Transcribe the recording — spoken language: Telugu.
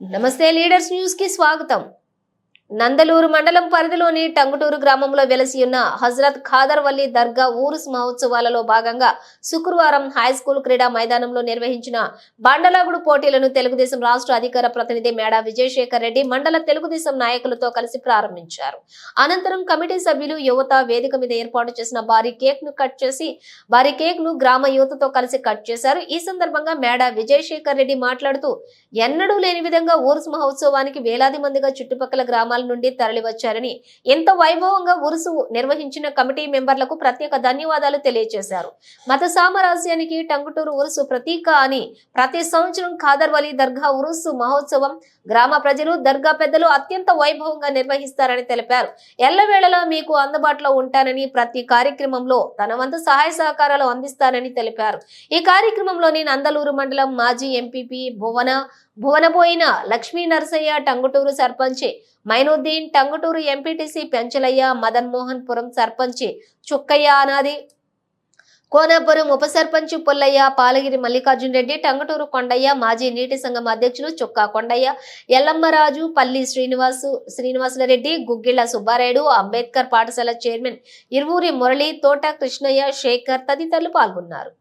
నమస్తే లీడర్స్ న్యూస్ కి స్వాగతం నందలూరు మండలం పరిధిలోని టంగుటూరు గ్రామంలో వెలసి ఉన్న హజరత్ ఖాదర్ వల్లి దర్గా ఊరుస్ మహోత్సవాలలో భాగంగా శుక్రవారం హై స్కూల్ క్రీడా మైదానంలో నిర్వహించిన బండలాగుడు పోటీలను తెలుగుదేశం రాష్ట్ర అధికార ప్రతినిధి మేడా విజయశేఖర్ రెడ్డి మండల తెలుగుదేశం నాయకులతో కలిసి ప్రారంభించారు. అనంతరం కమిటీ సభ్యులు యువత వేదిక మీద ఏర్పాటు చేసిన భారీ కేక్ను కట్ చేసి భారీ కేక్ను గ్రామ యువతతో కలిసి కట్ చేశారు. ఈ సందర్భంగా మేడా విజయశేఖర్ రెడ్డి మాట్లాడుతూ ఎన్నడూ లేని విధంగా ఊరుస్ మహోత్సవానికి వేలాది మందిగా చుట్టుపక్కల గ్రామాల నుండి తరలివచ్చారని ఎంత వైభవంగా ఉరుసు నిర్వహించిన కమిటీ మెంబర్లకు ప్రత్యేక ధన్యవాదాలు తెలియజేశారు. మత సామరాజ్యానికి టంగుటూరు ఉరుసు ప్రతీక అని ప్రతి సంవత్సరం ఖాదర్వలి దర్గా ఉరుసు మహోత్సవం గ్రామ ప్రజలు దర్గా పెద్దలు అత్యంత వైభవంగా నిర్వహిస్తారని తెలిపారు. ఎల్లవేళలా మీకు అందుబాటులో ఉంటానని ప్రతి కార్యక్రమంలో తన వంతు సహాయ సహకారాలు అందిస్తానని తెలిపారు. ఈ కార్యక్రమంలోని నందలూరు మండలం మాజీ ఎంపీపీ భువన భువనబోయిన లక్ష్మీ నరసయ్య టంగుటూరు సర్పంచి జైనుద్దీన్ టంగుటూరు ఎంపీటీసీ పెంచలయ్య మదన్ మోహన్ పురం సర్పంచి చుక్కయ్య అనాది. కోనాపురం ఉప సర్పంచ్ పుల్లయ్య పాలగిరి మల్లికార్జున్ రెడ్డి టంగుటూరు కొండయ్య మాజీ నీటి సంఘం అధ్యక్షులు చుక్కా కొండయ్య ఎల్లమ్మరాజు పల్లి శ్రీనివాసు శ్రీనివాసులరెడ్డి గుగ్గిళ్ళ సుబ్బారాయుడు అంబేద్కర్ పాఠశాల చైర్మన్ ఇరువూరి మురళి తోట కృష్ణయ్య శేఖర్ తదితరులు పాల్గొన్నారు.